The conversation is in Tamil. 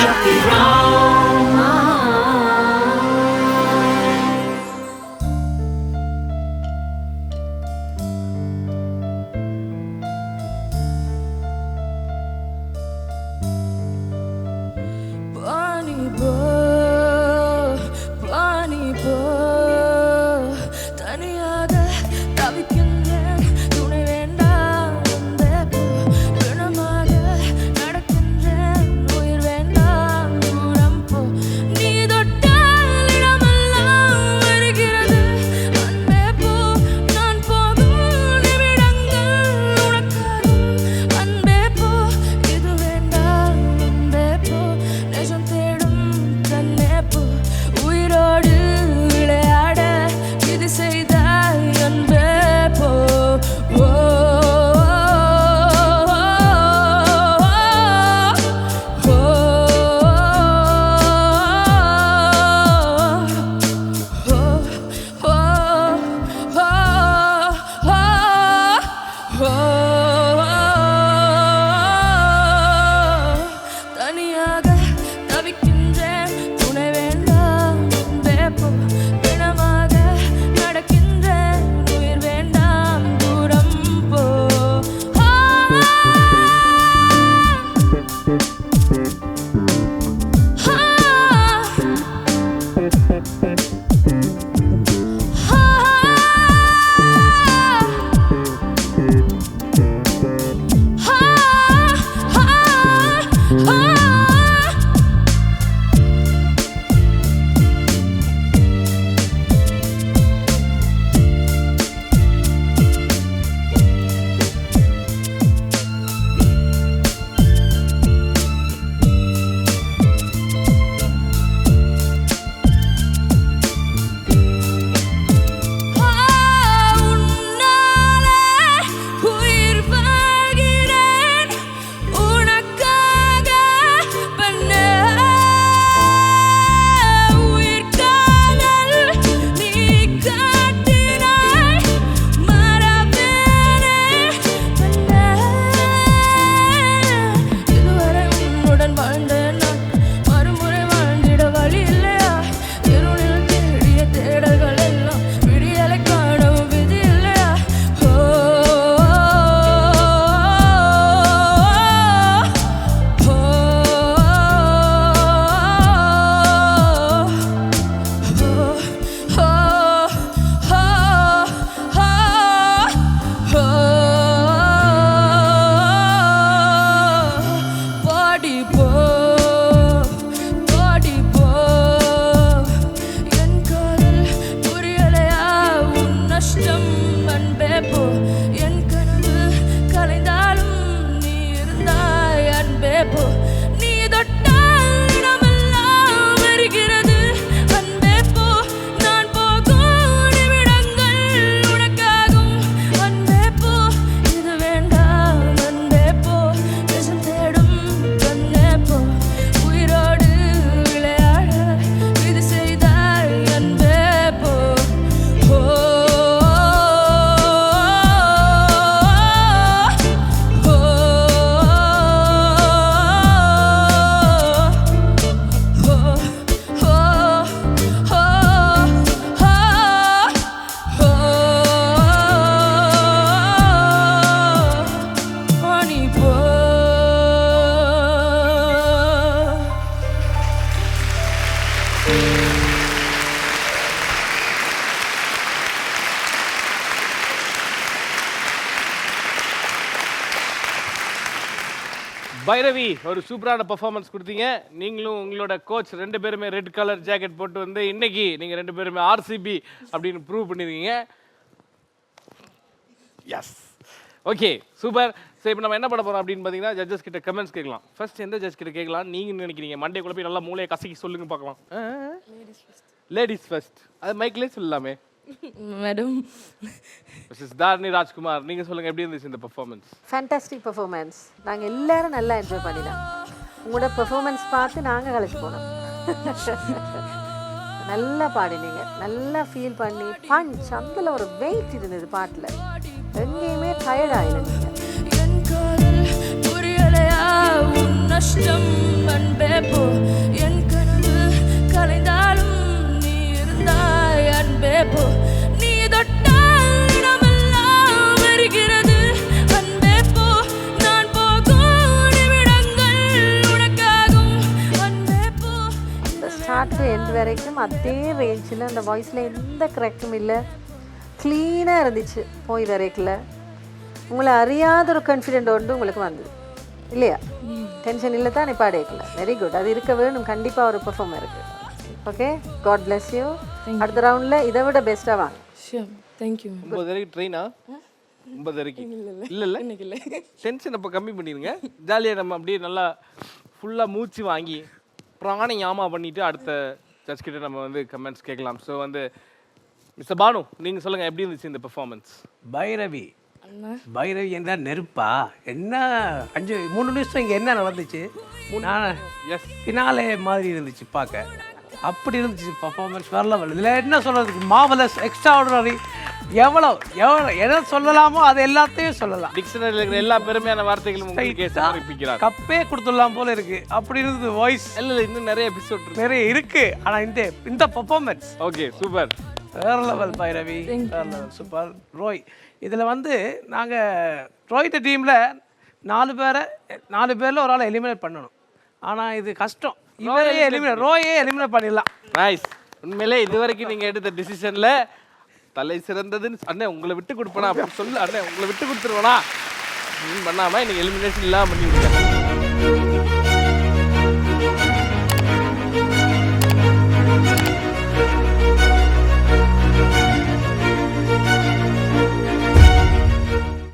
shall. Oh. பைரவி ஒரு சூப்பரான பெர்ஃபார்மன்ஸ் கொடுத்தீங்க. நீங்களும் உங்களோட கோச் ரெண்டு பேருமே ரெட் கலர் ஜாக்கெட் போட்டு வந்து இன்னைக்கு நீங்க ரெண்டு பேருமே ஆர்சிபி அப்படின்னு ப்ரூவ் பண்ணிருக்கீங்க. எஸ் ஓகே சூப்பர் சரி இப்போ நம்ம என்ன பண்ண போறோம் அப்படின்னு பார்த்தீங்கன்னா ஜட்ஜஸ் கிட்ட கமெண்ட்ஸ் கேட்கலாம். ஃபர்ஸ்ட் எந்த ஜட்ஜ் கிட்ட கேட்கலாம்? நீங்க நினைக்கிறீங்க? மண்டே போய் நல்லா மூளையை கசக்கி சொல்லுங்க பார்க்கலாம். லேடிஸ் ஃபர்ஸ்ட் அது மைக்லேயே சொல்லலாமே. மேடம் தாரணி ராஜ்குமார் நீங்க சொல்லுங்க எப்படி இருந்துச்சு இந்த பெர்ஃபார்மன்ஸ் ஃபேண்டாஸ்டிக் பெர்ஃபார்மன்ஸ் நாங்கள் எல்லாரும் நல்லா என்ஜாய் பண்ணினோம் உங்களோட பெர்ஃபார்மன்ஸ் பார்த்து நாங்கள் கழிச்சு போனோம். நல்லா பாடினீங்க. நல்லா ஃபீல் பண்ணி பஞ்ச் அதில் ஒரு வெயிட் இருந்தது பாட்டில். எங்கேயுமே டயர்ட் ஆகிடுங்க வரைக்கும் அதே ரேஞ்சில் அந்த வாய்ஸில் எந்த கரெக்டும் இல்லை. க்ளீனாக இருந்துச்சு போய் வரைக்கல. உங்களை அறியாத ஒரு கான்ஃபிடென்ட் ஒன்று உங்களுக்கு வந்தது. இல்லையா? டென்ஷன் இல்லை தான் இப்போ அடையக்கல வெரி குட் அது இருக்க வேணும். கண்டிப்பாக ஒரு பெர்ஃபார்ம் இருக்குது ஓகே காட் bless யூ அடுத்த ரவுண்டில் இதை விட பெஸ்ட்டாக வாங்க. ஷியோர் தேங்க்யூ மேம் ஒன்பது வரைக்கும் ட்ரெயினா ஒன்பது வரைக்கும். இல்லை இல்லை. இன்னைக்கு இல்லை. டென்ஷன் அப்போ கம்மி பண்ணிடுங்க. ஜாலியாக நம்ம அப்படியே நல்லா ஃபுல்லாக மூச்சு வாங்கி பிராணயாமா பண்ணிட்டு அடுத்த ஜட்ஜ் கிட்ட நம்ம வந்து கமெண்ட்ஸ் கேட்கலாம். ஸோ வந்து மிஸ்டர் பானு நீங்கள் சொல்லுங்கள் எப்படி இருந்துச்சு இந்த பெர்ஃபார்மன்ஸ் பைரவி. அண்ணா. பைரவி என்றால் நெருப்பா? என்ன அஞ்சு மூணு நிமிஷம் இங்கே என்ன நடந்துச்சு? நான் எஸ் ஃபினாலே மாதிரி இருந்துச்சு பார்க்க. அப்படி இருந்துச்சு பர்ஃபார்மன்ஸ் வேற லெவல் இதில் என்ன சொல்கிறதுக்கு மாவலஸ் எக்ஸ்ட்ரா ஆர்டினரி எவ்வளோ எவ்வளோ எதை சொல்லலாமோ அது எல்லாத்தையும் சொல்லலாம். டிக்ஷனரியில் இருக்கிற எல்லா பெருமையான வார்த்தைகளும் உங்களுக்கு சமர்ப்பிக்கிறார் கப்பே கொடுத்துடலாம் போல இருக்கு. அப்படி இருந்தது வாய்ஸ் இல்லை இன்னும் நிறைய எபிசோட் இருக்கு. நிறைய இருக்கு. ஆனால் இந்த இந்த பர்ஃபார்மன்ஸ் ஓகே சூப்பர் வேற லெவல் பைரவி வேற லெவல் சூப்பர் ரோய் இதில் வந்து நாங்கள் ரோஹித் டீமில் நாலு பேரை நாலு பேரில் ஒரு ஆளை எலிமினேட் பண்ணணும். ஆனால் இது கஷ்டம். இவரே எலிமினேட் ரோயே எலிமினேட் பண்ணிடலாம். நைஸ் உண்மையிலே இது வரைக்கும் நீங்கள் எடுத்த டிசிஷனில் தலை சிறந்ததுன்னு அண்ணே உங்களை விட்டு கொடுப்பேனா அப்படி சொல்லு அண்ணே உங்களை விட்டு கொடுத்துருவேனா? பண்ணாமல் இன்னைக்கு எலிமினேஷன் இல்லாமல் பண்ணி விட்டேன்